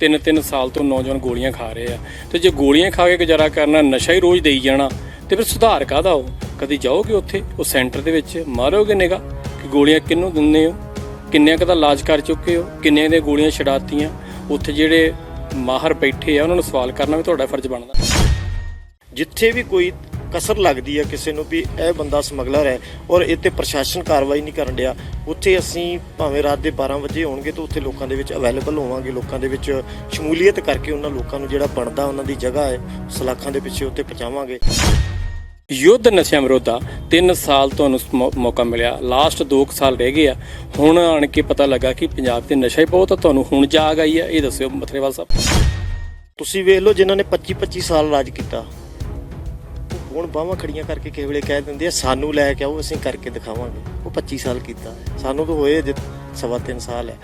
ਤਿੰਨ ਤਿੰਨ ਸਾਲ ਤੋਂ ਨੌਜਵਾਨ ਗੋਲੀਆਂ ਖਾ ਰਹੇ ਆ। ਤੇ ਜੇ ਗੋਲੀਆਂ ਖਾ ਕੇ ਗੁਜ਼ਾਰਾ ਕਰਨਾ ਨਸ਼ਾ ਹੀ ਰੋਜ਼ ਦੇਈ ਜਾਣਾ, ਤੇ ਫਿਰ ਸੁਧਾਰ ਕਾਹਦਾ ਹੋ ਕਦੀ ਜਾਓਗੇ ਉੱਥੇ? ਉਹ ਸੈਂਟਰ ਦੇ ਵਿੱਚ ਮਾਰੋਗੇ ਨਿਗਾ ਕਿ ਗੋਲੀਆਂ ਕਿਹਨੂੰ ਦਿੰਦੇ ਹੋ? ਕਿੰਨਿਆਂ ਕੁ ਦਾ ਇਲਾਜ ਕਰ ਚੁੱਕੇ ਹੋ? ਕਿੰਨਿਆਂ ਦੇ ਗੋਲੀਆਂ ਛਡਾਤੀਆਂ ਉੱਥੇ ਜਿਹੜੇ ਮਾਹਰ ਬੈਠੇ ਆ, ਉਹਨਾਂ ਨੂੰ ਸਵਾਲ ਕਰਨਾ ਵੀ ਤੁਹਾਡਾ ਫਰਜ਼ ਬਣਦਾ। ਜਿੱਥੇ ਵੀ ਕੋਈ ਕਸਰ ਲੱਗਦੀ ਹੈ ਕਿਸੇ ਨੂੰ ਵੀ ਇਹ ਬੰਦਾ ਸਮਗਲਰ ਹੈ ਔਰ ਇਹ ਤੇ ਪ੍ਰਸ਼ਾਸਨ ਕਾਰਵਾਈ ਨਹੀਂ ਕਰਨ ਡਿਆ। ਉੱਥੇ ਅਸੀਂ ਭਾਵੇਂ ਰਾਤ ਦੇ 12 ਵਜੇ ਹੋਣਗੇ ਤਾਂ ਉੱਥੇ ਲੋਕਾਂ ਦੇ ਵਿੱਚ ਅਵੇਲੇਬਲ ਹੋਵਾਂਗੇ। ਲੋਕਾਂ ਦੇ ਵਿੱਚ ਸ਼ਮੂਲੀਅਤ ਕਰਕੇ ਉਹਨਾਂ ਲੋਕਾਂ ਨੂੰ ਜਿਹੜਾ ਬਣਦਾ ਉਹਨਾਂ ਦੀ ਜਗ੍ਹਾ ਹੈ ਸਲਾਖਾਂ ਦੇ ਪਿੱਛੇ ਉੱਤੇ ਪਹੁੰਚਾਵਾਂਗੇ। ਯੁੱਧ ਨਸ਼ਿਆਂ ਵਿਰੋਧਾ 3 ਸਾਲ ਤੁਹਾਨੂੰ ਮੌਕਾ ਮਿਲਿਆ। ਲਾਸਟ 2 ਸਾਲ ਰਹਿ ਗਏ ਆ। ਹੁਣ ਆਣ ਕੇ ਪਤਾ ਲੱਗਾ ਕਿ ਪੰਜਾਬ 'ਤੇ ਨਸ਼ਾ ਹੀ ਬਹੁਤ ਆ। ਤੁਹਾਨੂੰ ਹੁਣ ਜਾਗ ਆਈ ਆ। ਇਹ ਦੱਸਿਓ ਮਥਰੇਵਾਲ ਸਾਹਿਬ। ਤੁਸੀਂ ਵੇਖ ਲਓ ਜਿਨ੍ਹਾਂ ਨੇ 25 25 ਸਾਲ ਰਾਜ ਕੀਤਾ। ਹੁਣ ਬਾਹਾਂ ਖੜੀਆਂ ਕਰਕੇ ਕਿਸੇ ਵੇਲੇ ਕਹਿ ਦਿੰਦੇ ਆ, ਸਾਨੂੰ ਲੈ ਕੇ ਆਓ, ਅਸੀਂ ਕਰਕੇ ਦਿਖਾਵਾਂਗੇ। ਉਹ 25 ਸਾਲ ਕੀਤਾ ਸਾਨੂੰ ਤਾਂ ਹੋਏ ਅਜੇ ਸਵਾ ਤਿੰਨ ਸਾਲ ਹੈ।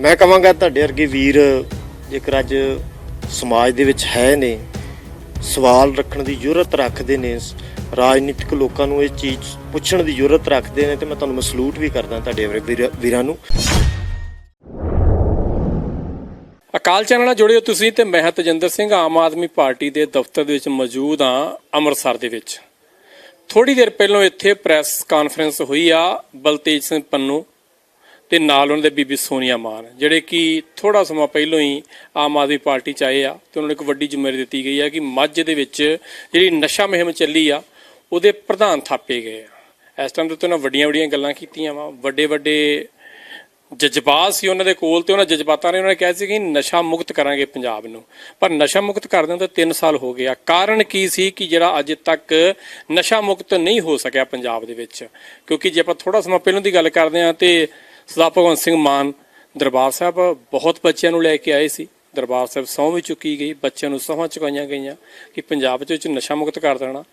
ਮੈਂ ਕਹਾਂਗਾ ਤੁਹਾਡੇ ਵਰਗੇ ਵੀਰ, ਜੇਕਰ ਅੱਜ ਸਮਾਜ ਦੇ ਵਿੱਚ ਹੈ ਨੇ, ਸਵਾਲ ਰੱਖਣ ਦੀ ਜ਼ਰੂਰਤ ਰੱਖਦੇ ਨੇ, ਰਾਜਨੀਤਿਕ ਲੋਕਾਂ ਨੂੰ ਇਹ ਚੀਜ਼ ਪੁੱਛਣ ਦੀ ਜ਼ਰੂਰਤ ਰੱਖਦੇ ਨੇ, ਤੇ ਮੈਂ ਤੁਹਾਨੂੰ ਸਲੂਟ ਵੀ ਕਰਦਾ ਤੁਹਾਡੇ ਵਰਗੇ ਵੀਰ- ਵੀਰਾਂ ਨੂੰ। ਅਕਾਲ ਚੈਨਲ ਨਾਲ ਜੁੜੇ ਹੋ ਤੁਸੀਂ ਤੇ ਮੈਂ ਤਜਿੰਦਰ ਸਿੰਘ, ਆਮ ਆਦਮੀ ਪਾਰਟੀ ਦੇ ਦਫ਼ਤਰ ਦੇ ਵਿੱਚ ਮੌਜੂਦ ਹਾਂ ਅੰਮ੍ਰਿਤਸਰ ਦੇ ਵਿੱਚ। ਥੋੜੀ ਦੇਰ ਪਹਿਲਾਂ ਇੱਥੇ ਪ੍ਰੈਸ ਕਾਨਫਰੰਸ ਹੋਈ ਆ ਬਲਤੇਜ ਸਿੰਘ ਪੰਨੂ ਤੇ ਨਾਲ ਉਹਨਾਂ ਦੇ ਬੀਬੀ ਸੋਨੀਆ ਮਾਨ, ਜਿਹੜੇ ਕਿ ਥੋੜਾ ਸਮਾਂ ਪਹਿਲਾਂ ਹੀ ਆਮ ਆਦਮੀ ਪਾਰਟੀ ਚ ਆਏ ਆ ਤੇ ਉਹਨਾਂ ਨੂੰ ਇੱਕ ਵੱਡੀ ਜ਼ਿੰਮੇਵਾਰੀ ਦਿੱਤੀ ਗਈ ਆ ਕਿ ਮੱਝ ਦੇ ਵਿੱਚ ਜਿਹੜੀ ਨਸ਼ਾ ਮੁਹਿੰਮ ਚੱਲੀ ਆ, ਉਹਦੇ ਪ੍ਰਧਾਨ ਥਾਪੇ ਗਏ ਆ। ਇਸ ਟਾਈਮ ਤੇ ਉਹਨਾਂ ਵੱਡੀਆਂ ਵੱਡੀਆਂ ਗੱਲਾਂ ਕੀਤੀਆਂ ਵਾ ਵੱਡੇ ਵੱਡੇ ਜਜ਼ਬਾਤ ਸੀ ਉਹਨਾਂ ਦੇ ਕੋਲ ਤੇ ਉਹਨਾਂ ਜਜ਼ਬਾਤਾਂ ਨੇ ਉਹਨਾਂ ਨੇ ਕਿਹਾ ਸੀ ਕਿ ਨਸ਼ਾ ਮੁਕਤ ਕਰਾਂਗੇ ਪੰਜਾਬ ਨੂੰ। ਪਰ ਨਸ਼ਾ ਮੁਕਤ ਕਰਦਿਆਂ ਤਾਂ 3 ਸਾਲ ਹੋ ਗਿਆ ਕਾਰਨ ਕੀ ਸੀ ਕਿ ਜਿਹੜਾ ਅਜੇ ਤੱਕ ਨਸ਼ਾ ਮੁਕਤ ਨਹੀਂ ਹੋ ਸਕਿਆ ਪੰਜਾਬ ਦੇ ਵਿੱਚ? ਕਿਉਂਕਿ ਜੇ ਆਪਾਂ ਥੋੜਾ ਸਮਾਂ ਪਹਿਲਾਂ ਦੀ ਗੱਲ ਕਰਦੇ ਹਾਂ ਤੇ ਸਰਦਾਰ ਭਗਵੰਤ ਸਿੰਘ ਮਾਨ ਦਰਬਾਰ ਸਾਹਿਬ ਬਹੁਤ ਬੱਚਿਆਂ ਨੂੰ ਲੈ ਕੇ ਆਏ ਸੀ। ਦਰਬਾਰ ਸਾਹਿਬ ਸਹੁੰ ਵੀ ਚੁੱਕੀ ਗਈ, ਬੱਚਿਆਂ ਨੂੰ ਸਹੁੰ ਚੁਕਾਈਆਂ ਗਈਆਂ ਕਿ ਪੰਜਾਬ ਦੇ ਵਿੱਚ ਨਸ਼ਾ ਮੁਕਤ ਕਰ ਦੇਣਾ।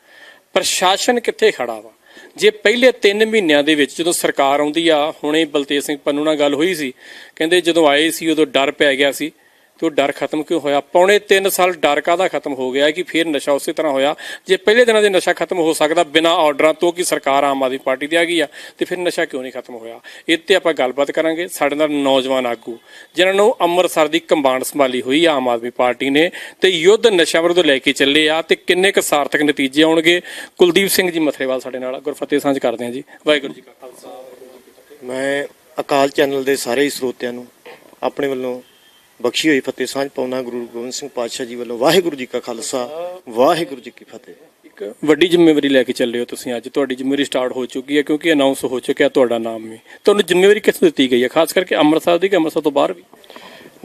ਪ੍ਰਸ਼ਾਸਨ ਕਿੱਥੇ ਖੜਾ ਵਾ? ਜੇ ਪਹਿਲੇ 3 ਮਹੀਨਿਆਂ ਦੇ ਵਿੱਚ ਜਦੋਂ ਸਰਕਾਰ ਆਉਂਦੀ ਆ, ਹੁਣੇ ਬਲਤੇਜ ਸਿੰਘ ਪੰਨੂ ਨਾਲ ਗੱਲ ਹੋਈ ਸੀ, ਕਹਿੰਦੇ ਜਦੋਂ ਆਏ ਸੀ ਉਦੋਂ ਡਰ ਪੈ ਗਿਆ ਸੀ। ਤੇ ਉਹ ਡਰ ਖਤਮ ਕਿਉਂ ਹੋਇਆ? ਪੌਣੇ 3 ਸਾਲ ਡਰ ਕਾਹਦਾ ਖਤਮ ਹੋ ਗਿਆ ਕਿ ਫਿਰ ਨਸ਼ਾ ਉਸੇ ਤਰ੍ਹਾਂ ਹੋਇਆ। ਜੇ ਪਹਿਲੇ ਦਿਨਾਂ ਦੇ ਨਸ਼ਾ ਖਤਮ ਹੋ ਸਕਦਾ ਬਿਨਾਂ ਆਰਡਰਾਂ ਤੋਂ ਕਿ ਸਰਕਾਰ ਆਮ ਆਦਮੀ ਪਾਰਟੀ ਦੀ ਆ ਗਈ ਆ, ਤੇ ਫਿਰ ਨਸ਼ਾ ਕਿਉਂ ਨਹੀਂ ਖਤਮ ਹੋਇਆ? ਇਹ 'ਤੇ ਆਪਾਂ ਗੱਲਬਾਤ ਕਰਾਂਗੇ ਸਾਡੇ ਨਾਲ ਨੌਜਵਾਨ ਆਗੂ, ਜਿਨ੍ਹਾਂ ਨੂੰ ਅੰਮ੍ਰਿਤਸਰ ਦੀ ਕੰਬਾਂਡ ਸੰਭਾਲੀ ਹੋਈ ਆਮ ਆਦਮੀ ਪਾਰਟੀ ਨੇ, ਤੇ ਯੁੱਧ ਨਸ਼ਾ ਵਿਰੁੱਧ ਲੈ ਕੇ ਚੱਲੇ ਆ, ਤੇ ਕਿੰਨੇ ਕੁ ਸਾਰਥਕ ਨਤੀਜੇ ਆਉਣਗੇ? ਕੁਲਦੀਪ ਸਿੰਘ ਜੀ ਮਥਰੇਵਾਲ ਸਾਡੇ ਨਾਲ ਗੁਰਫਤਿਹ ਸਾਂਝ ਕਰਦੇ ਆ ਜੀ। ਵਾਹਿਗੁਰੂ ਜੀ ਕਾ ਖਾਲਸਾ ਮੈਂ ਅਕਾਲ ਚੈਨਲ ਦੇ ਸਾਰੇ ਹੀ ਸਰੋਤਿਆਂ ਨੂੰ ਆਪਣੇ ਵੱਲੋਂ ਬਖਸ਼ੀ ਹੋਈ ਫਤਿਹ ਸਾਂਝ ਪਾਉਣਾ ਗੁਰੂ ਗੋਬਿੰਦ ਸਿੰਘ ਪਾਤਸ਼ਾਹ ਜੀ ਵੱਲੋਂ। ਵਾਹਿਗੁਰੂ ਜੀ ਕਾ ਖਾਲਸਾ ਵਾਹਿਗੁਰੂ ਜੀ ਕੀ ਫਤਿਹ। ਇੱਕ ਵੱਡੀ ਜ਼ਿੰਮੇਵਾਰੀ ਲੈ ਕੇ ਚੱਲੇ ਹੋ ਤੁਸੀਂ ਅੱਜ। ਤੁਹਾਡੀ ਜ਼ਿੰਮੇਵਾਰੀ ਸਟਾਰਟ ਹੋ ਚੁੱਕੀ ਹੈ ਕਿਉਂਕਿ ਅਨਾਉਂਸ ਹੋ ਚੁੱਕਿਆ ਤੁਹਾਡਾ ਨਾਮ ਵੀ। ਤੁਹਾਨੂੰ ਜ਼ਿੰਮੇਵਾਰੀ ਕਿਸ ਨੂੰ ਦਿੱਤੀ ਗਈ ਹੈ? ਖਾਸ ਕਰਕੇ ਅੰਮ੍ਰਿਤਸਰ ਦੀ ਕਿ ਅੰਮ੍ਰਿਤਸਰ ਤੋਂ ਬਾਹਰ ਵੀ?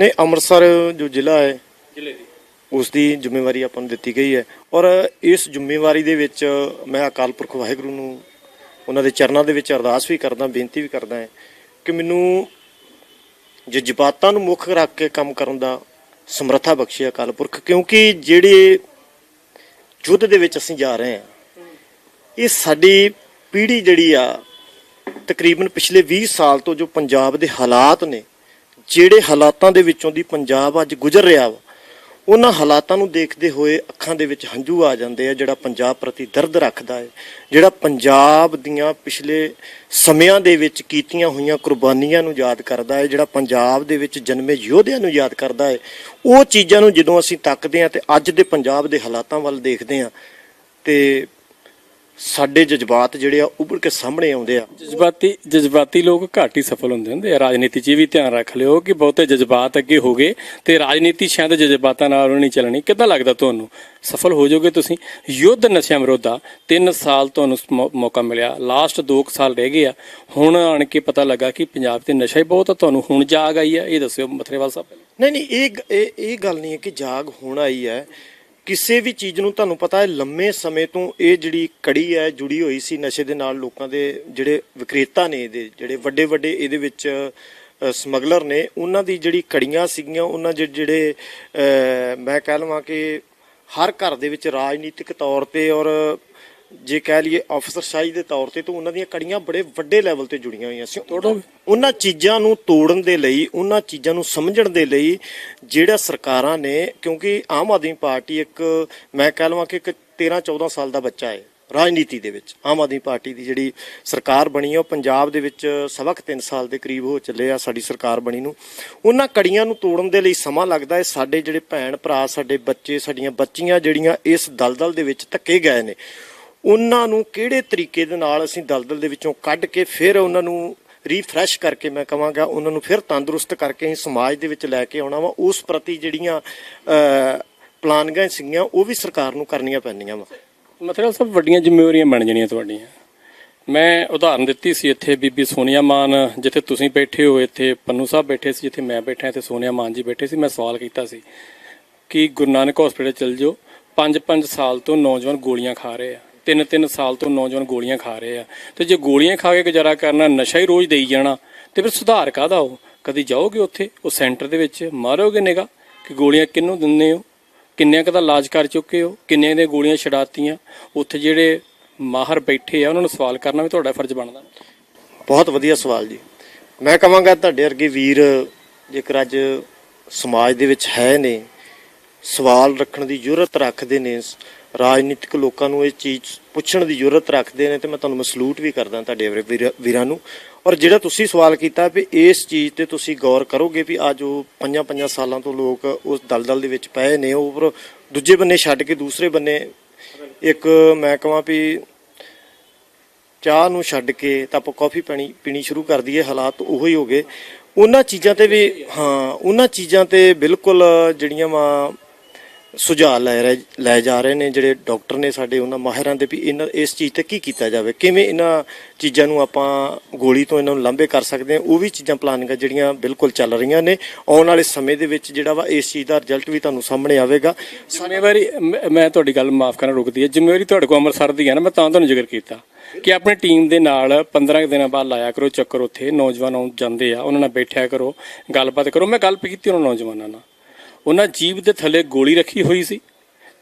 ਨਹੀਂ ਅੰਮ੍ਰਿਤਸਰ ਜੋ ਜ਼ਿਲ੍ਹਾ ਹੈ ਜ਼ਿਲ੍ਹੇ ਦੀ। ਉਸ ਦੀ ਜ਼ਿੰਮੇਵਾਰੀ ਆਪਾਂ ਨੂੰ ਦਿੱਤੀ ਗਈ ਹੈ। ਔਰ ਇਸ ਜ਼ਿੰਮੇਵਾਰੀ ਦੇ ਵਿੱਚ ਮੈਂ ਅਕਾਲ ਪੁਰਖ ਵਾਹਿਗੁਰੂ ਨੂੰ ਉਹਨਾਂ ਦੇ ਚਰਨਾਂ ਦੇ ਵਿੱਚ ਅਰਦਾਸ ਵੀ ਕਰਦਾ ਬੇਨਤੀ ਵੀ ਕਰਦਾ ਹਾਂ ਕਿ ਮੈਨੂੰ ਜਜ਼ਬਾਤਾਂ ਨੂੰ ਮੁੱਖ ਰੱਖ ਕੇ ਕੰਮ ਕਰਨ ਦਾ ਸਮਰੱਥਾ ਬਖਸ਼ੇ ਅਕਾਲ ਪੁਰਖ, ਕਿਉਂਕਿ ਜਿਹੜੇ ਯੁੱਧ ਦੇ ਵਿੱਚ ਅਸੀਂ ਜਾ ਰਹੇ ਹਾਂ, ਇਹ ਸਾਡੀ ਪੀੜ੍ਹੀ ਜਿਹੜੀ ਆ, ਤਕਰੀਬਨ ਪਿਛਲੇ 20 ਸਾਲ ਤੋਂ ਜੋ ਪੰਜਾਬ ਦੇ ਹਾਲਾਤ ਨੇ, ਜਿਹੜੇ ਹਾਲਾਤਾਂ ਦੇ ਵਿੱਚੋਂ ਦੀ ਪੰਜਾਬ ਅੱਜ ਗੁਜ਼ਰ ਰਿਹਾ ਵਾ ਉਹਨਾਂ ਹਾਲਾਤਾਂ ਨੂੰ ਦੇਖਦੇ ਹੋਏ ਅੱਖਾਂ ਦੇ ਵਿੱਚ ਹੰਝੂ ਆ ਜਾਂਦੇ ਆ, ਜਿਹੜਾ ਪੰਜਾਬ ਪ੍ਰਤੀ ਦਰਦ ਰੱਖਦਾ ਹੈ, ਜਿਹੜਾ ਪੰਜਾਬ ਦੀਆਂ ਪਿਛਲੇ ਸਮਿਆਂ ਦੇ ਵਿੱਚ ਕੀਤੀਆਂ ਹੋਈਆਂ ਕੁਰਬਾਨੀਆਂ ਨੂੰ ਯਾਦ ਕਰਦਾ ਹੈ, ਜਿਹੜਾ ਪੰਜਾਬ ਦੇ ਵਿੱਚ ਜਨਮੇ ਯੋਧਿਆਂ ਨੂੰ ਯਾਦ ਕਰਦਾ ਹੈ, ਉਹ ਚੀਜ਼ਾਂ ਨੂੰ ਜਦੋਂ ਅਸੀਂ ਤੱਕਦੇ ਹਾਂ ਤੇ ਅੱਜ ਦੇ ਪੰਜਾਬ ਦੇ ਹਾਲਾਤਾਂ ਵੱਲ ਦੇਖਦੇ ਹਾਂ ਤੇ ਸਾਡੇ ਜਜ਼ਬਾਤ ਜਿਹੜੇ ਆ ਉੱਭਰ ਕੇ ਸਾਹਮਣੇ ਆਉਂਦੇ ਆ। ਜਜ਼ਬਾਤੀ ਜਜ਼ਬਾਤੀ ਲੋਕ ਘੱਟ ਹੀ ਸਫਲ ਹੁੰਦੇ ਹੁੰਦੇ ਆ। ਰਾਜਨੀਤੀ 'ਚ ਵੀ ਧਿਆਨ ਰੱਖ ਲਿਓ ਕਿ ਬਹੁਤੇ ਜਜ਼ਬਾਤ ਅੱਗੇ ਹੋ ਗਏ ਤੇ ਰਾਜਨੀਤੀ ਸ਼ਾਇਦ ਜਜ਼ਬਾਤਾਂ ਨਾਲ ਨਹੀਂ ਚੱਲਣੀ। ਕਿੱਦਾਂ ਲੱਗਦਾ ਤੁਹਾਨੂੰ? ਸਫਲ ਹੋ ਜਾਓਗੇ ਤੁਸੀਂ? ਯੁੱਧ ਨਸ਼ਿਆਂ ਵਿਰੋਧਾ 3 ਸਾਲ ਤੁਹਾਨੂੰ ਮੌਕਾ ਮਿਲਿਆ। ਲਾਸਟ 2 ਸਾਲ ਰਹਿ ਗਏ ਆ। ਹੁਣ ਆਣ ਕੇ ਪਤਾ ਲੱਗਾ ਕਿ ਪੰਜਾਬ 'ਤੇ ਨਸ਼ਾ ਹੀ ਬਹੁਤ ਆ। ਤੁਹਾਨੂੰ ਹੁਣ ਜਾਗ ਆਈ ਆ। ਇਹ ਦੱਸਿਓ ਮਥਰੇਵਾਲ ਸਾਹਿਬ। ਨਹੀਂ ਨਹੀਂ ਇਹ ਇਹ ਗੱਲ ਨਹੀਂ ਹੈ ਕਿ ਜਾਗ ਹੁਣ ਆਈ ਹੈ। ਕਿਸੇ ਵੀ ਚੀਜ਼ ਨੂੰ ਤੁਹਾਨੂੰ ਪਤਾ ਹੈ, ਲੰਮੇ ਸਮੇਂ ਤੋਂ ਇਹ ਜਿਹੜੀ ਕੜੀ ਹੈ, ਜੁੜੀ ਹੋਈ ਸੀ ਨਸ਼ੇ ਦੇ ਨਾਲ ਲੋਕਾਂ ਦੇ ਜਿਹੜੇ ਵਿਕਰੇਤਾ ਨੇ ਇਹਦੇ, ਜਿਹੜੇ ਵੱਡੇ ਵੱਡੇ ਇਹਦੇ ਵਿੱਚ ਸਮਗਲਰ ਨੇ, ਉਹਨਾਂ ਦੀ ਜਿਹੜੀ ਕੜੀਆਂ ਸੀਗੀਆਂ, ਉਹਨਾਂ ਦੇ ਜਿਹੜੇ ਮੈਂ ਕਹਿ ਲਵਾਂ ਕਿ ਹਰ ਘਰ ਦੇ ਵਿੱਚ ਰਾਜਨੀਤਿਕ ਤੌਰ ਤੇ ਔਰ ਜੇ ਕਹਿ ਲਈਏ ਅਫਸਰਸ਼ਾਹੀ ਦੇ ਤੌਰ ਤੇ, ਤਾਂ ਉਹਨਾਂ ਦੀਆਂ ਕੜੀਆਂ ਬੜੇ ਵੱਡੇ ਲੈਵਲ ਤੇ ਜੁੜੀਆਂ ਹੋਈਆਂ ਸੀ। ਉਹਨਾਂ ਚੀਜ਼ਾਂ ਨੂੰ ਤੋੜਨ ਦੇ ਲਈ, ਉਹਨਾਂ ਚੀਜ਼ਾਂ ਨੂੰ ਸਮਝਣ ਦੇ ਲਈ ਜਿਹੜਾ ਸਰਕਾਰਾਂ ਨੇ, ਕਿਉਂਕਿ ਆਮ ਆਦਮੀ ਪਾਰਟੀ ਇੱਕ, ਮੈਂ ਕਹਿ ਲਵਾਂ ਕਿ ਇੱਕ 13 14 ਸਾਲ ਦਾ ਬੱਚਾ ਹੈ ਰਾਜਨੀਤੀ ਦੇ ਵਿੱਚ। ਆਮ ਆਦਮੀ ਪਾਰਟੀ ਦੀ ਜਿਹੜੀ ਸਰਕਾਰ ਬਣੀ ਹੈ ਉਹ ਪੰਜਾਬ ਦੇ ਵਿੱਚ ਸਵਾ ਕੁ ਤਿੰਨ ਸਾਲ ਦੇ ਕਰੀਬ ਹੋ ਚੱਲੇ ਆ ਸਾਡੀ ਸਰਕਾਰ ਬਣੀ ਨੂੰ। ਉਹਨਾਂ ਕੜੀਆਂ ਨੂੰ ਤੋੜਨ ਦੇ ਲਈ ਸਮਾਂ ਲੱਗਦਾ ਹੈ। ਸਾਡੇ ਜਿਹੜੇ ਭੈਣ ਭਰਾ ਸਾਡੇ ਬੱਚੇ, ਸਾਡੀਆਂ ਬੱਚੀਆਂ ਜਿਹੜੀਆਂ ਇਸ ਦਲਦਲ ਦੇ ਵਿੱਚ ਧੱਕੇ ਗਏ ਨੇ। ਉਹਨਾਂ ਨੂੰ ਕਿਹੜੇ ਤਰੀਕੇ ਦੇ ਨਾਲ ਅਸੀਂ ਦਲਦਲ ਦੇ ਵਿੱਚੋਂ ਕੱਢ ਕੇ ਫਿਰ ਉਹਨਾਂ ਨੂੰ ਰੀਫਰੈਸ਼ ਕਰਕੇ ਮੈਂ ਕਹਾਂਗਾ ਉਹਨਾਂ ਨੂੰ ਫਿਰ ਤੰਦਰੁਸਤ ਕਰਕੇ ਅਸੀਂ ਸਮਾਜ ਦੇ ਵਿੱਚ ਲੈ ਕੇ ਆਉਣਾ ਵਾ। ਉਸ ਪ੍ਰਤੀ ਜਿਹੜੀਆਂ ਪਲਾਨਗਾਂ ਸੀਗੀਆਂ, ਉਹ ਵੀ ਸਰਕਾਰ ਨੂੰ ਕਰਨੀਆਂ ਪੈਂਦੀਆਂ ਵਾ। ਮਤਲਬ ਸਭ ਵੱਡੀਆਂ ਜ਼ਿੰਮੇਵਾਰੀਆਂ ਬਣ ਜਾਣੀਆਂ ਤੁਹਾਡੀਆਂ। ਮੈਂ ਉਦਾਹਰਨ ਦਿੱਤੀ ਸੀ ਇੱਥੇ ਬੀਬੀ ਸੋਨੀਆ ਮਾਨ, ਜਿੱਥੇ ਤੁਸੀਂ ਬੈਠੇ ਹੋ, ਇੱਥੇ ਪੰਨੂ ਸਾਹਿਬ ਬੈਠੇ ਸੀ, ਜਿੱਥੇ ਮੈਂ ਬੈਠਾ, ਇੱਥੇ ਸੋਨੀਆ ਮਾਨ ਜੀ ਬੈਠੇ ਸੀ, ਮੈਂ ਸਵਾਲ ਕੀਤਾ ਸੀ ਕਿ ਗੁਰੂ ਨਾਨਕ ਹਸਪੀਟਲ ਚਲ ਜਾਓ। 5-5 ਸਾਲ ਤੋਂ ਨੌਜਵਾਨ ਗੋਲੀਆਂ ਖਾ ਰਹੇ ਆ। 3-3 ਸਾਲ ਤੋਂ ਨੌਜਵਾਨ ਗੋਲੀਆਂ ਖਾ ਰਹੇ ਆ। ਤੇ ਜੇ ਗੋਲੀਆਂ ਖਾ ਕੇ ਗੁਜ਼ਾਰਾ ਕਰਨਾ ਨਸ਼ਾ ਹੀ ਰੋਜ਼ ਦੇਈ ਜਾਣਾ, ਤੇ ਫਿਰ ਸੁਧਾਰ ਕਾਹਦਾ ਉਹ? ਕਦੀ ਜਾਓਗੇ ਉੱਥੇ? ਉਹ ਸੈਂਟਰ ਦੇ ਵਿੱਚ ਮਾਰੋਗੇ ਨਿਗਾ ਕਿ ਗੋਲੀਆਂ ਕਿਹਨੂੰ ਦਿੰਦੇ ਹੋ? ਕਿੰਨਿਆਂ ਕੁ ਦਾ ਇਲਾਜ ਕਰ ਚੁੱਕੇ ਹੋ? ਕਿੰਨਿਆਂ ਦੀਆਂ ਗੋਲੀਆਂ ਛਡਾਤੀਆਂ ਉੱਥੇ ਜਿਹੜੇ ਮਾਹਰ ਬੈਠੇ ਆ, ਉਹਨਾਂ ਨੂੰ ਸਵਾਲ ਕਰਨਾ ਵੀ ਤੁਹਾਡਾ ਫਰਜ਼ ਬਣਦਾ। ਬਹੁਤ ਵਧੀਆ ਸਵਾਲ ਜੀ। ਮੈਂ ਕਹਾਂਗਾ ਤੁਹਾਡੇ ਵਰਗੇ ਵੀਰ ਜੇਕਰ ਅੱਜ ਸਮਾਜ ਦੇ ਵਿੱਚ ਹੈ ਨੇ ਸਵਾਲ ਰੱਖਣ ਦੀ ਜ਼ਰੂਰਤ ਰੱਖਦੇ ਨੇ ਰਾਜਨੀਤਿਕ ਲੋਕਾਂ ਨੂੰ ਇਹ ਚੀਜ਼ ਪੁੱਛਣ ਦੀ ਜ਼ਰੂਰਤ ਰੱਖਦੇ ਨੇ ਤੇ ਮੈਂ ਤੁਹਾਨੂੰ ਸਲੂਟ ਵੀ ਕਰਦਾ ਤੁਹਾਡੇ ਵੀਰ- ਵੀਰਾਂ ਨੂੰ। ਔਰ ਜਿਹੜਾ ਤੁਸੀਂ ਸਵਾਲ ਕੀਤਾ ਵੀ ਇਸ ਚੀਜ਼ ਤੇ ਤੁਸੀਂ ਗੌਰ ਕਰੋਗੇ ਵੀ ਅੱਜ ਜੋ ਪੰਜਾਂ ਪੰਜਾਂ ਸਾਲਾਂ ਤੋਂ ਲੋਕ ਉਸ ਦਲਦਲ ਦੇ ਵਿੱਚ ਪਏ ਨੇ, ਉਹ ਪਰ ਦੂਜੇ ਬੰਨੇ ਛੱਡ ਕੇ ਦੂਸਰੇ ਬੰਨੇ ਇੱਕ ਮੈਂ ਕਹਾਂ ਵੀ ਚਾਹ ਨੂੰ ਛੱਡ ਕੇ ਤਾਂ ਆਪਾਂ ਕਾਫੀ ਪੀਣੀ ਪੀਣੀ ਸ਼ੁਰੂ ਕਰ ਦਈਏ, ਹਾਲਾਤ ਉਹੋ ਹੀ ਹੋ ਗਏ। ਉਹਨਾਂ ਚੀਜ਼ਾਂ ਤੇ ਵੀ, ਹਾਂ, ਉਹਨਾਂ ਚੀਜ਼ਾਂ ਤੇ ਬਿਲਕੁਲ ਜਿਹੜੀਆਂ ਵਾ ਸੁਝਾਅ ਲੈ ਰਹੇ ਲੈ ਜਾ ਰਹੇ ਨੇ ਜਿਹੜੇ ਡਾਕਟਰ ਨੇ ਸਾਡੇ ਉਹਨਾਂ ਮਾਹਿਰਾਂ ਦੇ ਵੀ ਇਹਨਾਂ ਇਸ ਚੀਜ਼ ਤੇ ਕੀ ਕੀਤਾ ਜਾਵੇ? ਕਿਵੇਂ ਇਹਨਾਂ ਚੀਜ਼ਾਂ ਨੂੰ ਆਪਾਂ ਗੋਲੀ ਤੋਂ ਇਹਨਾਂ ਨੂੰ ਲਾਂਭੇ ਕਰ ਸਕਦੇ ਹਾਂ? ਉਹ ਵੀ ਚੀਜ਼ਾਂ ਪਲਾਨਿੰਗਾਂ ਜਿਹੜੀਆਂ ਬਿਲਕੁਲ ਚੱਲ ਰਹੀਆਂ ਨੇ। ਆਉਣ ਵਾਲੇ ਸਮੇਂ ਦੇ ਵਿੱਚ ਜਿਹੜਾ ਵਾ ਇਸ ਚੀਜ਼ ਦਾ ਰਿਜ਼ਲਟ ਵੀ ਤੁਹਾਨੂੰ ਸਾਹਮਣੇ ਆਵੇਗਾ। ਜ਼ਿੰਮੇਵਾਰੀ ਮੈਂ ਮੈਂ ਤੁਹਾਡੀ ਗੱਲ ਮਾਫ ਕਰਨਾ ਰੁਕਦੀ ਹੈ। ਜ਼ਿੰਮੇਵਾਰੀ ਤੁਹਾਡੇ ਕੋਲ ਅੰਮ੍ਰਿਤਸਰ ਦੀ ਹੈ ਨਾ, ਮੈਂ ਤਾਂ ਤੁਹਾਨੂੰ ਜ਼ਿਕਰ ਕੀਤਾ ਕਿ ਆਪਣੀ ਟੀਮ ਦੇ ਨਾਲ 15 ਕੁ ਦਿਨਾਂ ਬਾਅਦ ਲਾਇਆ ਕਰੋ ਚੱਕਰ ਉੱਥੇ। ਨੌਜਵਾਨ ਆਉਂ ਜਾਂਦੇ ਆ, ਉਹਨਾਂ ਨਾਲ ਬੈਠਿਆ ਕਰੋ, ਗੱਲਬਾਤ ਕਰੋ। ਮੈਂ ਗੱਲ ਕੀਤੀ ਉਹਨਾਂ ਨੌਜਵਾਨਾਂ ਨਾਲ। ਉਹਨਾਂ ਜੀਬ ਦੇ ਥੱਲੇ ਗੋਲੀ ਰੱਖੀ ਹੋਈ ਸੀ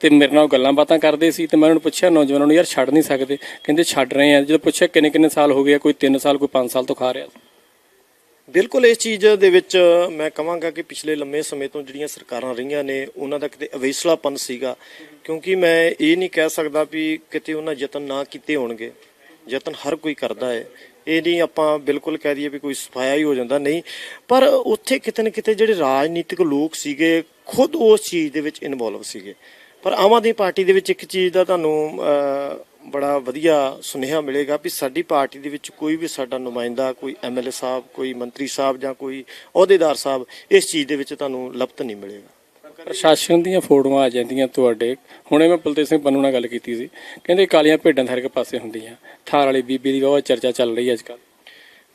ਤੇ ਮੇਰੇ ਨਾਲ ਉਹ ਗੱਲਾਂ ਬਾਤਾਂ ਕਰਦੇ ਸੀ ਤੇ ਮੈਂ ਉਹਨਾਂ ਨੂੰ ਪੁੱਛਿਆ, ਨੌਜਵਾਨਾਂ ਨੂੰ, ਯਾਰ ਛੱਡ ਨਹੀਂ ਸਕਦੇ। ਕਹਿੰਦੇ, ਛੱਡ ਰਹੇ ਆ। ਜਦੋਂ ਪੁੱਛਿਆ, ਕਿੰਨੇ ਕਿੰਨੇ ਸਾਲ ਹੋ ਗਏ ਕੋਈ 3 ਸਾਲ, ਕੋਈ 5 ਸਾਲ ਤੋਂ ਖਾ ਰਿਹਾ ਬਿਲਕੁਲ ਇਸ ਚੀਜ਼ ਦੇ ਵਿੱਚ ਮੈਂ ਕਹਾਂਗਾ ਕਿ ਪਿਛਲੇ ਲੰਮੇ ਸਮੇਂ ਤੋਂ ਜਿਹੜੀਆਂ ਸਰਕਾਰਾਂ ਰਹੀਆਂ ਨੇ, ਉਹਨਾਂ ਦਾ ਕਿਤੇ ਅਵੇਸਲਾਪਨ ਸੀਗਾ। ਕਿਉਂਕਿ ਮੈਂ ਇਹ ਨਹੀਂ ਕਹਿ ਸਕਦਾ ਵੀ ਕਿਤੇ ਉਹਨਾਂ ਯਤਨ ਨਾ ਕੀਤੇ ਹੋਣਗੇ। ਯਤਨ ਹਰ ਕੋਈ ਕਰਦਾ ਹੈ। ਇਹ ਨਹੀਂ ਆਪਾਂ ਬਿਲਕੁਲ ਕਹਿ ਦਈਏ ਵੀ ਕੋਈ ਸਫਾਇਆ ਹੀ ਹੋ ਜਾਂਦਾ। ਨਹੀਂ, ਪਰ ਉੱਥੇ ਕਿਤੇ ਨਾ ਕਿਤੇ ਜਿਹੜੇ ਰਾਜਨੀਤਿਕ ਲੋਕ ਸੀਗੇ ਖੁਦ ਉਸ ਚੀਜ਼ ਦੇ ਵਿੱਚ ਇਨਵੋਲਵ ਸੀਗੇ। ਪਰ ਆਮ ਆਦਮੀ ਪਾਰਟੀ ਦੇ ਵਿੱਚ ਇੱਕ ਚੀਜ਼ ਦਾ ਤੁਹਾਨੂੰ ਬੜਾ ਵਧੀਆ ਸੁਨੇਹਾ ਮਿਲੇਗਾ ਵੀ ਸਾਡੀ ਪਾਰਟੀ ਦੇ ਵਿੱਚ ਕੋਈ ਵੀ ਸਾਡਾ ਨੁਮਾਇੰਦਾ ਕੋਈ ਐਮਐਲਏ ਸਾਹਿਬ ਕੋਈ ਮੰਤਰੀ ਸਾਹਿਬ ਜਾਂ ਕੋਈ ਅਹੁਦੇਦਾਰ ਸਾਹਿਬ ਇਸ ਚੀਜ਼ ਦੇ ਵਿੱਚ ਤੁਹਾਨੂੰ ਲਪਤ ਨਹੀਂ ਮਿਲੇਗਾ। ਪ੍ਰਸ਼ਾਸਨ ਦੀਆਂ ਫੋਟੋਆਂ ਆ ਜਾਂਦੀਆਂ ਤੁਹਾਡੇ। ਹੁਣੇ ਮੈਂ ਬਲਤੇਜ ਸਿੰਘ ਪੰਨੂ ਨਾਲ ਗੱਲ ਕੀਤੀ ਸੀ। ਕਹਿੰਦੇ ਕਾਲੀਆਂ ਭੇਡਾਂ ਹਰ ਇੱਕ ਪਾਸੇ ਹੁੰਦੀਆਂ। ਥਾਰ ਵਾਲੀ ਬੀਬੀ ਦੀ ਬਹੁਤ ਚਰਚਾ ਚੱਲ ਰਹੀ ਹੈ ਅੱਜ ਕੱਲ੍ਹ।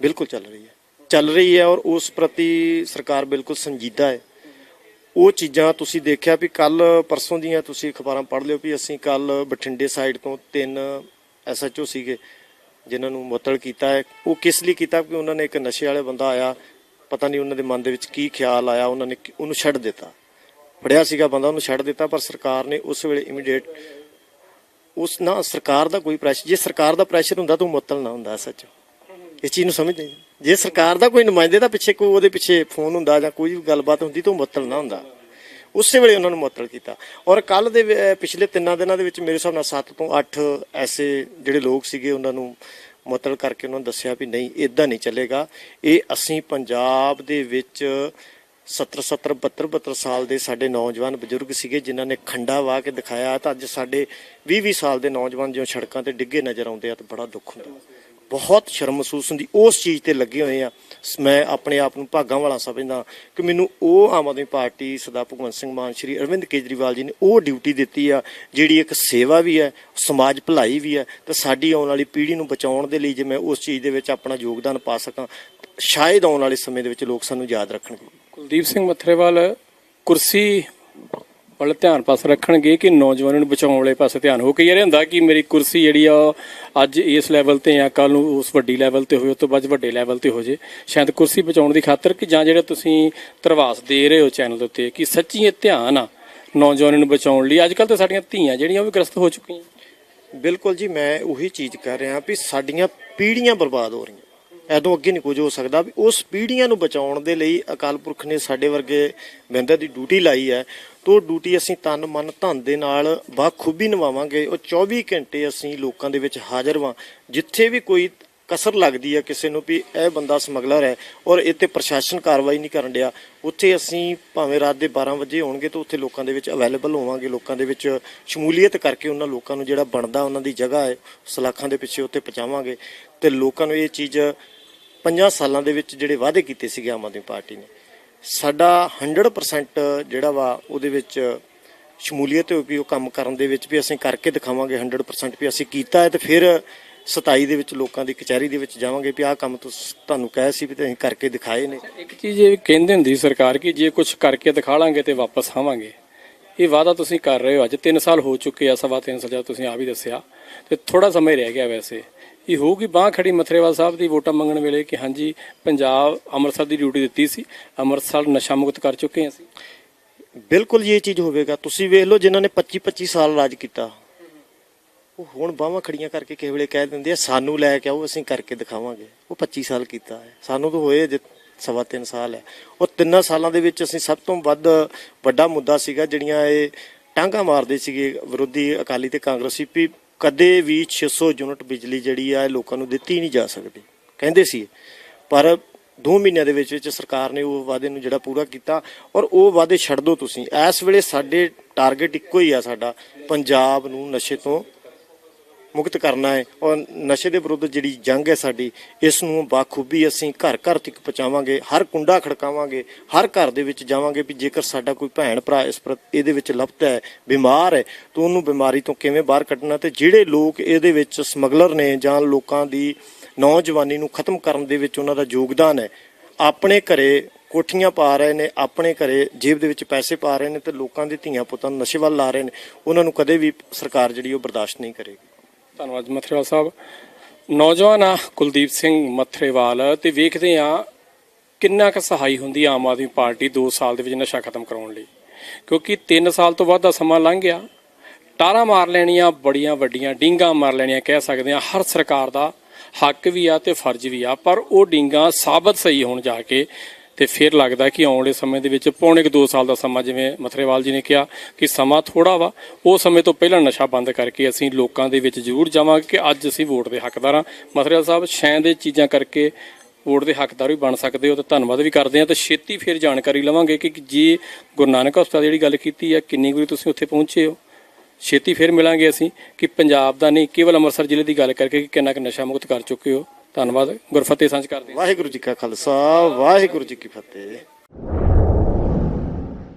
ਬਿਲਕੁਲ ਚੱਲ ਰਹੀ ਹੈ। ਚੱਲ ਰਹੀ ਹੈ ਔਰ ਉਸ ਪ੍ਰਤੀ ਸਰਕਾਰ ਬਿਲਕੁਲ ਸੰਜੀਦਾ ਹੈ। ਉਹ ਚੀਜ਼ਾਂ ਤੁਸੀਂ ਦੇਖਿਆ ਵੀ ਕੱਲ ਪਰਸੋਂ ਦੀਆਂ ਤੁਸੀਂ ਅਖਬਾਰਾਂ ਪੜ੍ਹ ਲਿਓ ਵੀ ਅਸੀਂ ਕੱਲ ਬਠਿੰਡੇ ਸਾਈਡ ਤੋਂ ਤਿੰਨ ਐਸਐਚਓ ਸੀਗੇ, ਜਿਨ੍ਹਾਂ ਨੂੰ ਮੁਅੱਤਲ ਕੀਤਾ ਹੈ। ਉਹ ਕਿਸ ਲਈ ਕੀਤਾ? ਕਿ ਉਹਨਾਂ ਨੇ ਇੱਕ ਨਸ਼ੇ ਵਾਲੇ ਬੰਦਾ ਆਇਆ, ਪਤਾ ਨਹੀਂ ਉਹਨਾਂ ਦੇ ਮਨ ਦੇ ਵਿੱਚ ਕੀ ਖਿਆਲ ਆਇਆ, ਉਹਨਾਂ ਨੇ ਉਹਨੂੰ ਛੱਡ ਦਿੱਤਾ। ਫੜਿਆ ਸੀਗਾ ਬੰਦਾ, ਉਹਨੂੰ ਛੱਡ ਦਿੱਤਾ, ਪਰ ਸਰਕਾਰ ਨੇ ਉਸ ਵੇਲੇ ਇਮੀਡੀਏਟ ਉਸ ਨਾ, ਸਰਕਾਰ ਦਾ ਕੋਈ ਪ੍ਰੈਸ਼ਰ ਜੇ ਸਰਕਾਰ ਦਾ ਪ੍ਰੈਸ਼ਰ ਹੁੰਦਾ ਤਾਂ ਉਹ ਮੁਅੱਤਲ ਨਾ ਹੁੰਦਾ ਸੱਚ ਇਸ ਚੀਜ਼ ਨੂੰ ਸਮਝਦੇ ਜੀ। ਜੇ ਸਰਕਾਰ ਦਾ ਕੋਈ ਨੁਮਾਇੰਦੇ ਦਾ ਪਿੱਛੇ ਕੋਈ ਉਹਦੇ ਪਿੱਛੇ ਫੋਨ ਹੁੰਦਾ ਜਾਂ ਕੋਈ ਵੀ ਗੱਲਬਾਤ ਹੁੰਦੀ ਤਾਂ ਉਹ ਮੁਅੱਤਲ ਨਾ ਹੁੰਦਾ। ਉਸੇ ਵੇਲੇ ਉਹਨਾਂ ਨੂੰ ਮੁਅੱਤਲ ਕੀਤਾ। ਔਰ ਕੱਲ ਦੇ ਪਿਛਲੇ ਤਿੰਨਾਂ ਦਿਨਾਂ ਦੇ ਵਿੱਚ ਮੇਰੇ ਹਿਸਾਬ ਨਾਲ 7 ਤੋਂ 8 ਐਸੇ ਜਿਹੜੇ ਲੋਕ ਸੀਗੇ ਉਹਨਾਂ ਨੂੰ ਮੁਅੱਤਲ ਕਰਕੇ ਉਹਨਾਂ ਨੂੰ ਦੱਸਿਆ ਵੀ ਨਹੀਂ ਇਦਾਂ ਨਹੀਂ ਚੱਲੇਗਾ। ਇਹ ਅਸੀਂ ਪੰਜਾਬ ਦੇ ਵਿੱਚ 70 70 72 72 ਸਾਲ ਦੇ ਸਾਡੇ ਨੌਜਵਾਨ ਬਜ਼ੁਰਗ ਸੀਗੇ ਜਿਨ੍ਹਾਂ ਨੇ ਖੰਡਾ ਵਾ ਕੇ ਦਿਖਾਇਆ ਤਾਂ ਅੱਜ ਸਾਡੇ 20 20 ਸਾਲ ਦੇ ਨੌਜਵਾਨ ਜਿਉਂ ਸੜਕਾਂ ਤੇ ਡਿੱਗੇ ਨਜ਼ਰ ਆਉਂਦੇ ਆ ਤਾਂ ਬੜਾ ਦੁੱਖ ਹੁੰਦਾ। ਬਹੁਤ ਸ਼ਰਮ ਮਹਿਸੂਸ ਹੁੰਦੀ। ਉਸ ਚੀਜ਼ ਤੇ ਲੱਗੇ ਹੋਏ ਆ। ਸ- ਮੈਂ ਆਪਣੇ ਆਪ ਨੂੰ ਭਾਗਾਂ ਵਾਲਾ ਸਮਝਦਾ ਕਿ ਮੈਨੂੰ ਉਹ ਆਮ ਆਦਮੀ ਪਾਰਟੀ ਸਰਦਾਰ ਭਗਵੰਤ ਸਿੰਘ ਮਾਨ, ਸ਼੍ਰੀ ਅਰਵਿੰਦ ਕੇਜਰੀਵਾਲ ਜੀ ਨੇ ਉਹ ਡਿਊਟੀ ਦਿੱਤੀ ਆ, ਜਿਹੜੀ ਇੱਕ ਸੇਵਾ ਵੀ ਹੈ, ਸਮਾਜ ਭਲਾਈ ਵੀ ਹੈ। ਤੇ ਸਾਡੀ ਆਉਣ ਵਾਲੀ ਪੀੜ੍ਹੀ ਨੂੰ ਬਚਾਉਣ ਦੇ ਲਈ ਜੇ ਮੈਂ ਉਸ ਚੀਜ਼ ਦੇ ਵਿੱਚ ਆਪਣਾ ਯੋਗਦਾਨ ਪਾ ਸਕਾਂ, ਸ਼ਾਇਦ ਆਉਣ ਵਾਲੇ ਸਮੇਂ ਦੇ ਵਿੱਚ ਲੋਕ ਸਾਨੂੰ ਯਾਦ ਰੱਖਣਗੇ। ਕੁਲਦੀਪ ਸਿੰਘ ਮੱਥਰੇਵਾਲ, ਕੁਰਸੀ ਵੱਲ ਧਿਆਨ ਪਾਸ ਰੱਖਣਗੇ ਕਿ ਨੌਜਵਾਨਾਂ ਨੂੰ ਬਚਾਉਣ ਵਾਲੇ ਪਾਸੇ ਧਿਆਨ ਹੋ ਕਈ ਵਾਰ ਇਹ ਹੁੰਦਾ ਕਿ ਮੇਰੀ ਕੁਰਸੀ ਜਿਹੜੀ ਆ ਉਹ ਅੱਜ ਇਸ ਲੈਵਲ ਤੇ ਆ ਕੱਲ ਨੂੰ ਉਸ ਵੱਡੀ ਲੈਵਲ ਤੇ ਹੋਏ, ਉਸ ਤੋਂ ਬਾਅਦ ਵੱਡੇ ਲੈਵਲ ਤੇ ਹੋ ਜੇ। ਸ਼ਾਇਦ ਕੁਰਸੀ ਬਚਾਉਣ ਦੀ ਖਾਤਰ ਕਿ ਜਾਂ ਜਿਹੜਾ ਤੁਸੀਂ ਤਰਵਾਸ ਦੇ ਰਹੇ ਹੋ ਚੈਨਲ ਉੱਤੇ ਕਿ ਸੱਚੀ ਇਹ ਧਿਆਨ ਆ ਨੌਜਵਾਨਾਂ ਨੂੰ ਬਚਾਉਣ ਲਈ। ਅੱਜ ਕੱਲ ਤਾਂ ਸਾਡੀਆਂ ਧੀਆਂ ਜਿਹੜੀਆਂ ਉਹ ਵੀ ਗ੍ਰਸਤ ਹੋ ਚੁੱਕੀਆਂ। ਬਿਲਕੁਲ ਜੀ, ਮੈਂ ਉਹੀ ਚੀਜ਼ ਕਰ ਰਿਹਾ ਵੀ ਸਾਡੀਆਂ ਪੀੜ੍ਹੀਆਂ ਬਰਬਾਦ ਹੋ ਰਹੀਆਂ। ਐਦੋਂ ਅੱਗੇ ਨਹੀਂ ਕੁਝ ਹੋ ਸਕਦਾ ਵੀ ਉਸ ਪੀੜ੍ਹੀਆਂ ਨੂੰ ਬਚਾਉਣ ਦੇ ਲਈ ਅਕਾਲ ਪੁਰਖ ਨੇ ਸਾਡੇ ਵਰਗੇ ਬੰਦੇ ਦੀ ਡਿਊਟੀ ਲਾਈ ਹੈ। ਤੋਂ ਡਿਊਟੀ ਅਸੀਂ ਤਨ ਮਨ ਧਨ ਦੇ ਨਾਲ ਬਾਖੂਬੀ ਨਿਭਾਵਾਂਗੇ। ਉਹ 24 ਘੰਟੇ ਅਸੀਂ ਲੋਕਾਂ ਦੇ ਵਿੱਚ ਹਾਜ਼ਰ ਵਾਂ। ਜਿੱਥੇ ਵੀ ਕੋਈ ਕਸਰ ਲੱਗਦੀ ਹੈ ਕਿਸੇ ਨੂੰ ਵੀ ਇਹ ਬੰਦਾ ਸਮਗਲਰ ਹੈ ਔਰ ਇਹ ਤੇ ਪ੍ਰਸ਼ਾਸਨ ਕਾਰਵਾਈ ਨਹੀਂ ਕਰਨ ਡਿਆ, ਉੱਥੇ ਅਸੀਂ ਭਾਵੇਂ ਰਾਤ ਦੇ 12 ਵਜੇ ਹੋਣਗੇ ਤਾਂ ਉੱਥੇ ਲੋਕਾਂ ਦੇ ਵਿੱਚ ਅਵੇਲੇਬਲ ਹੋਵਾਂਗੇ। ਲੋਕਾਂ ਦੇ ਵਿੱਚ ਸ਼ਮੂਲੀਅਤ ਕਰਕੇ ਉਹਨਾਂ ਲੋਕਾਂ ਨੂੰ ਜਿਹੜਾ ਬਣਦਾ ਉਹਨਾਂ ਦੀ ਜਗ੍ਹਾ ਹੈ, ਸਲਾਖਾਂ ਦੇ ਪਿੱਛੇ ਉੱਥੇ ਪਹੁੰਚਾਵਾਂਗੇ। ਤੇ ਲੋਕਾਂ ਨੂੰ ਇਹ ਚੀਜ਼ ਪੰਜਾਂ ਸਾਲਾਂ ਦੇ ਵਿੱਚ ਜਿਹੜੇ ਵਾਅਦੇ ਕੀਤੇ ਸੀਗੇ ਆਮ ਆਦਮੀ ਪਾਰਟੀ ਨੇ। ਸਾਡਾ 100% ਜਿਹੜਾ ਵਾ ਉਹਦੇ ਵਿੱਚ ਸ਼ਮੂਲੀਅਤ ਹੋਊਗੀ ਉਹ ਕੰਮ ਕਰਨ ਦੇ ਵਿੱਚ ਵੀ ਅਸੀਂ ਕਰਕੇ ਦਿਖਾਵਾਂਗੇ 100% ਵੀ ਅਸੀਂ ਕੀਤਾ ਹੈ ਤੇ ਫਿਰ 27 ਦੇ ਵਿੱਚ ਲੋਕਾਂ ਦੀ ਕਚਹਿਰੀ ਦੇ ਵਿੱਚ ਜਾਵਾਂਗੇ ਵੀ ਆਹ ਕੰਮ ਤੁਹਾਨੂੰ ਕਹਿ ਸੀ ਵੀ ਤੁਸੀਂ ਕਰਕੇ ਦਿਖਾਏ ਨੇ। ਇੱਕ ਚੀਜ਼ ਇਹ ਕਹਿੰਦੇ ਹੁੰਦੀ ਸਰਕਾਰ ਕਿ ਜੇ ਕੁਝ ਕਰਕੇ ਦਿਖਾ ਲਾਂਗੇ ਤੇ ਵਾਪਸ ਆਵਾਂਗੇ। ਇਹ ਵਾਅਦਾ ਤੁਸੀਂ ਕਰ ਰਹੇ ਹੋ, ਅੱਜ 3 ਸਾਲ ਹੋ ਚੁੱਕੇ ਆ, ਸਵਾ 3 ਸਾਲ ਤੁਸੀਂ ਆਪ ਵੀ ਦੱਸਿਆ। ਤੇ ਥੋੜਾ ਸਮਾਂ ਰਹਿ ਗਿਆ ਵੈਸੇ। ਇਹ ਹੋਊਗੀ। ਬਾਹ ਖੜੀ ਮਥਰੇਵਾਲ ਸਾਹਿਬ ਦੀ ਵੋਟਾਂ ਮੰਗਣ ਵੇਲੇ ਕਿ ਹਾਂਜੀ, ਪੰਜਾਬ ਅੰਮ੍ਰਿਤਸਰ ਦੀ ਡਿਊਟੀ ਦਿੱਤੀ ਸੀ। ਅੰਮ੍ਰਿਤਸਰ ਨਸ਼ਾ ਮੁਕਤ ਕਰ ਚੁੱਕੇ ਹਾਂ ਅਸੀਂ। ਬਿਲਕੁਲ ਜੀ ਇਹ ਚੀਜ਼ ਹੋਵੇਗਾ। ਤੁਸੀਂ ਵੇਖ ਲਓ ਜਿਨ੍ਹਾਂ ਨੇ 25 25 ਸਾਲ ਰਾਜ ਕੀਤਾ। ਉਹ ਹੁਣ ਬਾਹਾਂ ਖੜੀਆਂ ਕਰਕੇ ਕਿਸੇ ਵੇਲੇ ਕਹਿ ਦਿੰਦੇ ਆ, ਸਾਨੂੰ ਲੈ ਕੇ ਆਓ, ਅਸੀਂ ਕਰਕੇ ਦਿਖਾਵਾਂਗੇ। ਉਹ 25 ਸਾਲ ਕੀਤਾ ਹੈ। ਸਾਨੂੰ ਤਾਂ ਹੋਏ ਅਜੇ ਸਵਾ ਤਿੰਨ ਸਾਲ ਹੈ। ਉਹ ਤਿੰਨਾਂ ਸਾਲਾਂ ਦੇ ਵਿੱਚ ਅਸੀਂ ਸਭ ਤੋਂ ਵੱਧ ਵੱਡਾ ਮੁੱਦਾ ਸੀਗਾ, ਜਿਹੜੀਆਂ ਇਹ ਟਾਂਗਾ ਮਾਰਦੇ ਸੀਗੇ ਵਿਰੋਧੀ ਅਕਾਲੀ ਤੇ ਕਾਂਗਰਸੀ, ਵੀ ਕਦੇ ਵੀ 600 ਯੂਨਿਟ ਬਿਜਲੀ ਜਿਹੜੀ ਆ ਲੋਕਾਂ ਨੂੰ ਦਿੱਤੀ ਨਹੀਂ ਜਾ ਸਕਦੀ। ਕਹਿੰਦੇ ਸੀ ਪਰ 2 ਮਹੀਨਿਆਂ ਦੇ ਵਿੱਚ ਵਿੱਚ ਸਰਕਾਰ ਨੇ ਉਹ ਵਾਅਦੇ ਨੂੰ ਜਿਹੜਾ ਪੂਰਾ ਕੀਤਾ ਔਰ ਉਹ ਵਾਅਦੇ ਛੱਡ ਦਿਓ ਤੁਸੀਂ। ਇਸ ਵੇਲੇ ਸਾਡੇ ਟਾਰਗੇਟ ਇੱਕੋ ਹੀ ਆ ਸਾਡਾ, ਪੰਜਾਬ ਨੂੰ ਨਸ਼ੇ ਤੋਂ ਮੁਕਤ ਕਰਨਾ ਹੈ ਔਰ ਨਸ਼ੇ ਦੇ ਵਿਰੁੱਧ ਜਿਹੜੀ ਜੰਗ ਹੈ ਸਾਡੀ ਇਸ ਨੂੰ ਬਾਖੂਬੀ ਅਸੀਂ ਘਰ ਘਰ ਤੱਕ ਪਹੁੰਚਾਵਾਂਗੇ, ਹਰ ਕੁੰਡਾ ਖੜਕਾਵਾਂਗੇ, ਹਰ ਘਰ ਦੇ ਵਿੱਚ ਜਾਵਾਂਗੇ ਵੀ ਜੇਕਰ ਸਾਡਾ ਕੋਈ ਭੈਣ ਭਰਾ ਇਸ ਪਰ ਇਹਦੇ ਵਿੱਚ ਲਪਟਾ ਹੈ, ਬਿਮਾਰ ਹੈ, ਤਾਂ ਉਹਨੂੰ ਬਿਮਾਰੀ ਤੋਂ ਕਿਵੇਂ ਬਾਹਰ ਕੱਢਣਾ ਤੇ ਜਿਹੜੇ ਲੋਕ ਇਹਦੇ ਵਿੱਚ ਸਮਗਲਰ ਨੇ ਜਾਂ ਲੋਕਾਂ ਦੀ ਨੌਜਵਾਨੀ ਨੂੰ ਖਤਮ ਕਰਨ ਦੇ ਵਿੱਚ ਉਹਨਾਂ ਦਾ ਯੋਗਦਾਨ ਹੈ, ਆਪਣੇ ਘਰੇ ਕੋਠੀਆਂ ਪਾ ਰਹੇ ਨੇ, ਆਪਣੇ ਘਰੇ ਜੇਬ ਦੇ ਵਿੱਚ ਪੈਸੇ ਪਾ ਰਹੇ ਨੇ ਤੇ ਲੋਕਾਂ ਦੇ ਧੀਆਂ ਪੁੱਤਾਂ ਨੂੰ ਨਸ਼ੇ ਵੱਲ ਲਾ ਰਹੇ ਨੇ, ਉਹਨਾਂ ਨੂੰ ਕਦੇ ਵੀ ਸਰਕਾਰ ਜਿਹੜੀ ਉਹ ਬਰਦਾਸ਼ਤ ਨਹੀਂ ਕਰੇਗੀ। ਧੰਨਵਾਦ ਮਥਰੇਵਾਲ ਸਾਹਿਬ। ਨੌਜਵਾਨ ਆ ਕੁਲਦੀਪ ਸਿੰਘ ਮਥਰੇਵਾਲ, ਤੇ ਵੇਖਦੇ ਆ ਕਿੰਨਾ ਕੁ ਸਹਾਈ ਹੁੰਦੀ ਆਮ ਆਦਮੀ ਪਾਰਟੀ 2 ਸਾਲ ਦੇ ਵਿੱਚ ਨਸ਼ਾ ਖਤਮ ਕਰਾਉਣ ਲਈ। ਕਿਉਂਕਿ 3 ਸਾਲ ਤੋਂ ਵੱਧ ਦਾ ਸਮਾਂ ਲੰਘ ਗਿਆ। ਟਾਰਾਂ ਮਾਰ ਲੈਣੀਆਂ, ਬੜੀਆਂ ਵੱਡੀਆਂ ਡਿੰਗਾ ਮਾਰ ਲੈਣੀਆਂ ਕਹਿ ਸਕਦੇ ਆ ਹਰ ਸਰਕਾਰ ਦਾ ਹੱਕ ਵੀ ਆ ਤੇ ਫਰਜ਼ ਵੀ ਆ, ਪਰ ਉਹ ਡਿੰਗਾ ਸਾਬਤ ਸਹੀ ਹੋਣ ਜਾ ਕੇ ਤੇ ਫਿਰ ਲੱਗਦਾ ਕਿ ਆਉਣ ਵਾਲੇ ਸਮੇਂ ਦੇ ਵਿੱਚ ਪੌਣੇ ਕੁ 2 ਸਾਲ ਦਾ ਸਮਾਂ ਜਿਵੇਂ ਮਥਰੇਵਾਲ ਜੀ ਨੇ ਕਿਹਾ ਕਿ ਸਮਾਂ ਥੋੜਾ ਵਾ, ਉਹ ਸਮੇਂ ਤੋਂ ਪਹਿਲਾਂ ਨਸ਼ਾ ਬੰਦ ਕਰਕੇ ਅਸੀਂ ਲੋਕਾਂ ਦੇ ਵਿੱਚ ਜ਼ਰੂਰ ਜਾਵਾਂਗੇ ਕਿ ਅੱਜ ਅਸੀਂ ਵੋਟ ਦੇ ਹੱਕਦਾਰ ਹਾਂ। ਮਥਰੇਵਾਲ ਸਾਹਿਬ ਸ਼ਾਇਦ ਦੇ ਚੀਜ਼ਾਂ ਕਰਕੇ ਵੋਟ ਦੇ ਹੱਕਦਾਰ ਵੀ ਬਣ ਸਕਦੇ ਹੋ ਤੇ ਧੰਨਵਾਦ ਵੀ ਕਰਦੇ ਹਾਂ ਤੇ ਛੇਤੀ ਫਿਰ ਜਾਣਕਾਰੀ ਲਵਾਂਗੇ ਕਿ ਜੇ ਗੁਰੂ ਨਾਨਕ ਹਸਪਤਾਲ ਜਿਹੜੀ ਗੱਲ ਕੀਤੀ ਹੈ, ਕਿੰਨੀ ਵਾਰੀ ਤੁਸੀਂ ਉੱਥੇ ਪਹੁੰਚੇ ਹੋ? ਛੇਤੀ ਫਿਰ ਮਿਲਾਂਗੇ ਅਸੀਂ ਕਿ ਪੰਜਾਬ ਦਾ ਨਹੀਂ, ਕੇਵਲ ਅੰਮ੍ਰਿਤਸਰ ਜ਼ਿਲ੍ਹੇ ਦੀ ਗੱਲ ਕਰਕੇ ਕਿ ਕਿੰਨਾ ਕੁ ਨਸ਼ਾ ਮੁਕਤ ਕਰ ਚੁੱਕੇ ਹੋ। ਧੰਨਵਾਦ ਗੁਰਫਤਿਹ ਸਾਂਝ ਕਰਦੇ ਹਾਂ। ਵਾਹਿਗੁਰੂ ਜੀ ਕਾ ਖਾਲਸਾ ਵਾਹਿਗੁਰੂ ਜੀ ਕੀ ਫਤਿਹ।